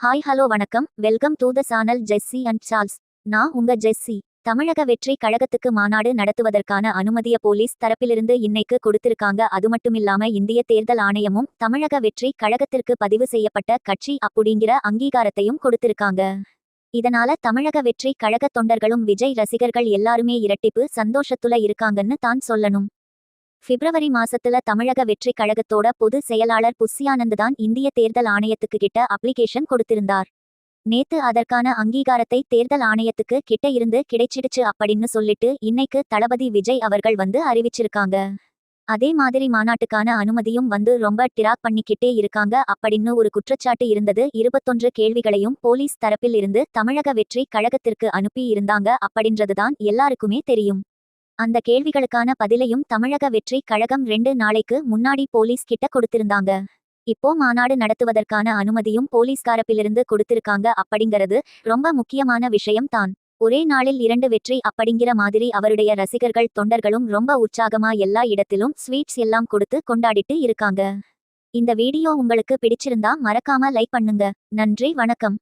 Hi hello வணக்கம். Welcome to the channel Jessie and Charles நான் உங்க ஜெஸ்ஸி தமிழக வெற்றி கழகத்துக்கு மாநாடு நடத்துவதற்கான அனுமதிய போலீஸ் தரப்பிலிருந்து இன்னைக்கு கொடுத்திருக்காங்க. அது மட்டுமில்லாம இந்திய தேர்தல் ஆணையமும் தமிழக வெற்றி கழகத்திற்கு பதிவு செய்யப்பட்ட கட்சி அப்படிங்கிற அங்கீகாரத்தையும் கொடுத்திருக்காங்க. இதனால தமிழக வெற்றி கழக தொண்டர்களும் விஜய் ரசிகர்கள் எல்லாருமே இரட்டிப்பு சந்தோஷத்துல இருக்காங்கன்னு தான் சொல்லணும். பிப்ரவரி மாசத்துல தமிழக வெற்றி கழகத்தோட பொது செயலாளர் புஸ்ஸியானந்த் தான் இந்திய தேர்தல் ஆணையத்துக்கு கிட்ட அப்ளிகேஷன் கொடுத்திருந்தார். நேத்து அதற்கான அங்கீகாரத்தை தேர்தல் ஆணையத்துக்கு கிட்ட இருந்து கிடைச்சிடுச்சு அப்படின்னு சொல்லிட்டு இன்னைக்கு தளபதி விஜய் அவர்கள் வந்து அறிவிச்சிருக்காங்க. அதே மாதிரி மாநாட்டுக்கான அனுமதியும் வந்து ரொம்ப டிராக் பண்ணிக்கிட்டே இருக்காங்க அப்படின்னு ஒரு குற்றச்சாட்டு இருந்தது. இருபத்தொன்று கேள்விகளையும் போலீஸ் தரப்பில் இருந்து தமிழக வெற்றி கழகத்திற்கு அனுப்பி இருந்தாங்க அப்படின்றதுதான் எல்லாருக்குமே தெரியும். அந்த கேள்விகளுக்கான பதிலையும் தமிழக வெற்றி கழகம் ரெண்டு நாளைக்கு முன்னாடி போலீஸ் கிட்ட கொடுத்திருந்தாங்க. இப்போ மாநாடு நடத்துவதற்கான அனுமதியும் போலீஸ் தரப்பிலிருந்து கொடுத்திருக்காங்க அப்படிங்கிறது ரொம்ப முக்கியமான விஷயம் தான். ஒரே நாளில் இரண்டு வெற்றி அப்படிங்கிற மாதிரி அவருடைய ரசிகர்கள் தொண்டர்களும் ரொம்ப உற்சாகமா எல்லா இடத்திலும் ஸ்வீட்ஸ் எல்லாம் கொடுத்து கொண்டாடிட்டு இருக்காங்க. இந்த வீடியோ உங்களுக்கு பிடிச்சிருந்தா மறக்காம லைக் பண்ணுங்க. நன்றி வணக்கம்.